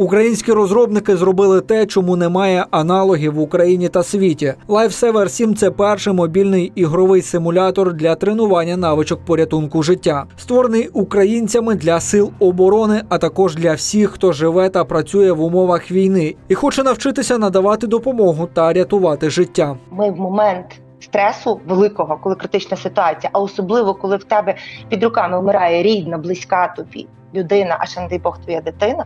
Українські розробники зробили те, чому немає аналогів в Україні та світі. Lifesaver 7 – це перший мобільний ігровий симулятор для тренування навичок порятунку життя, створений українцями для сил оборони, а також для всіх, хто живе та працює в умовах війни і хоче навчитися надавати допомогу та рятувати життя. ми в момент стресу великого, коли критична ситуація, а особливо коли в тебе під руками вмирає рідна, близька тобі людина, а ще не дай Бог твоя дитина.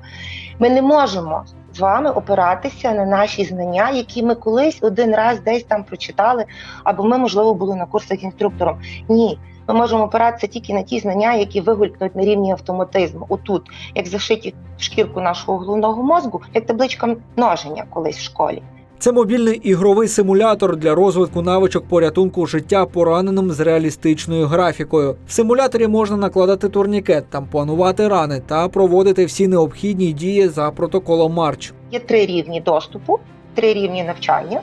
Ми не можемо з вами опиратися на наші знання, які ми колись один раз десь там прочитали, або ми, можливо, були на курсах інструктором. Ні. Ми можемо опиратися тільки на ті знання, які вигулькнуть на рівні автоматизму. Отут, як зашиті в шкірку нашого головного мозку, як табличка множення колись в школі. Це мобільний ігровий симулятор для розвитку навичок порятунку життя пораненим з реалістичною графікою. В симуляторі можна накладати турнікет, тампонувати рани та проводити всі необхідні дії за протоколом Марч. Є три рівні доступу, три рівні навчання.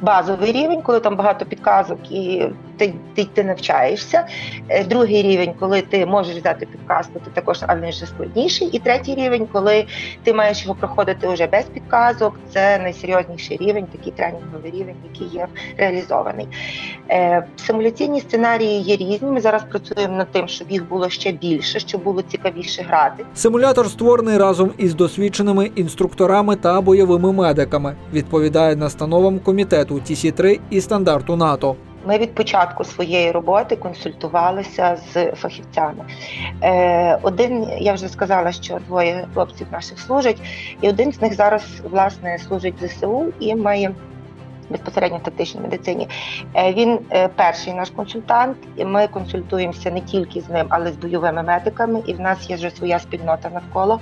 Базовий рівень, коли там багато підказок і ти, ти, навчаєшся. Е, Другий рівень, коли ти можеш взяти підказку, ти також, але він вже складніший. І третій рівень, коли ти маєш його проходити вже без підказок. Це найсерйозніший рівень, такий тренінговий рівень, який є реалізований. Е, симуляційні сценарії є різні. Ми зараз працюємо над тим, щоб їх було ще більше, щоб було цікавіше грати. Симулятор створений разом із досвідченими інструкторами та бойовими медиками. Відповідає настановам комітету TC3 і стандарту НАТО. Ми від початку своєї роботи консультувалися з фахівцями. Е, один, я вже сказала, що двоє хлопців наших служать, і один з них зараз власне служить в ЗСУ і має безпосередньо в тактичній медицині. Е, він е, перший наш консультант, і ми консультуємося не тільки з ним, але й з бойовими медиками. І в нас є вже своя спільнота навколо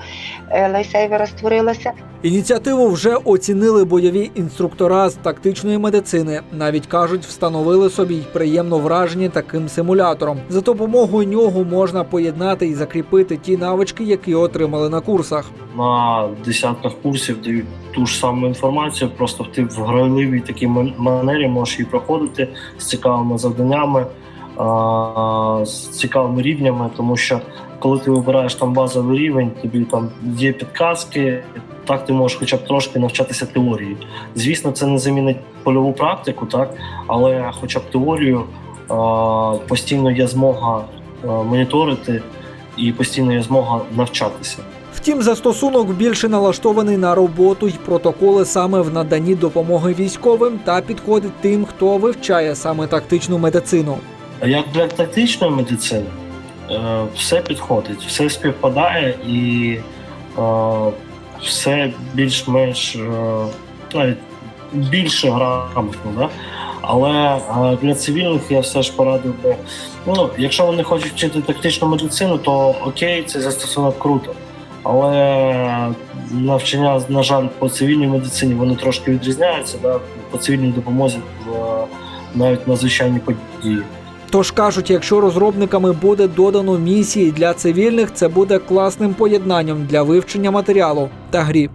е, лайсейвера створилася. Ініціативу вже оцінили бойові інструктора з тактичної медицини. Навіть кажуть, встановили собі й приємно вражені таким симулятором. За допомогою нього можна поєднати і закріпити ті навички, які отримали на курсах. на десятках курсів дають ту ж саму інформацію, просто ти в грайливій такій ман- манері можеш її проходити з цікавими завданнями, з цікавими рівнями, тому що коли ти вибираєш там базовий рівень, тобі там є підказки, так ти можеш хоча б трошки навчатися теорії. Звісно, це не замінить польову практику, так, але хоча б теорію постійно є змога моніторити і постійно є змога навчатися. Втім, застосунок більше налаштований на роботу й протоколи саме в наданні допомоги військовим та підходить тим, хто вивчає саме тактичну медицину. Як для тактичної медицини, е, все підходить, все співпадає і е, все більш-менш е, навіть більше грамотно. Да? Але для цивільних я все ж порадив би, ну, якщо вони хочуть вчити тактичну медицину, то окей, цей застосунок круто. Але навчання, на жаль, по цивільній медицині вони трошки відрізняються, да? по цивільній допомозі в, навіть надзвичайні події. Тож кажуть, якщо розробниками буде додано місії для цивільних, це буде класним поєднанням для вивчення матеріалу та грі.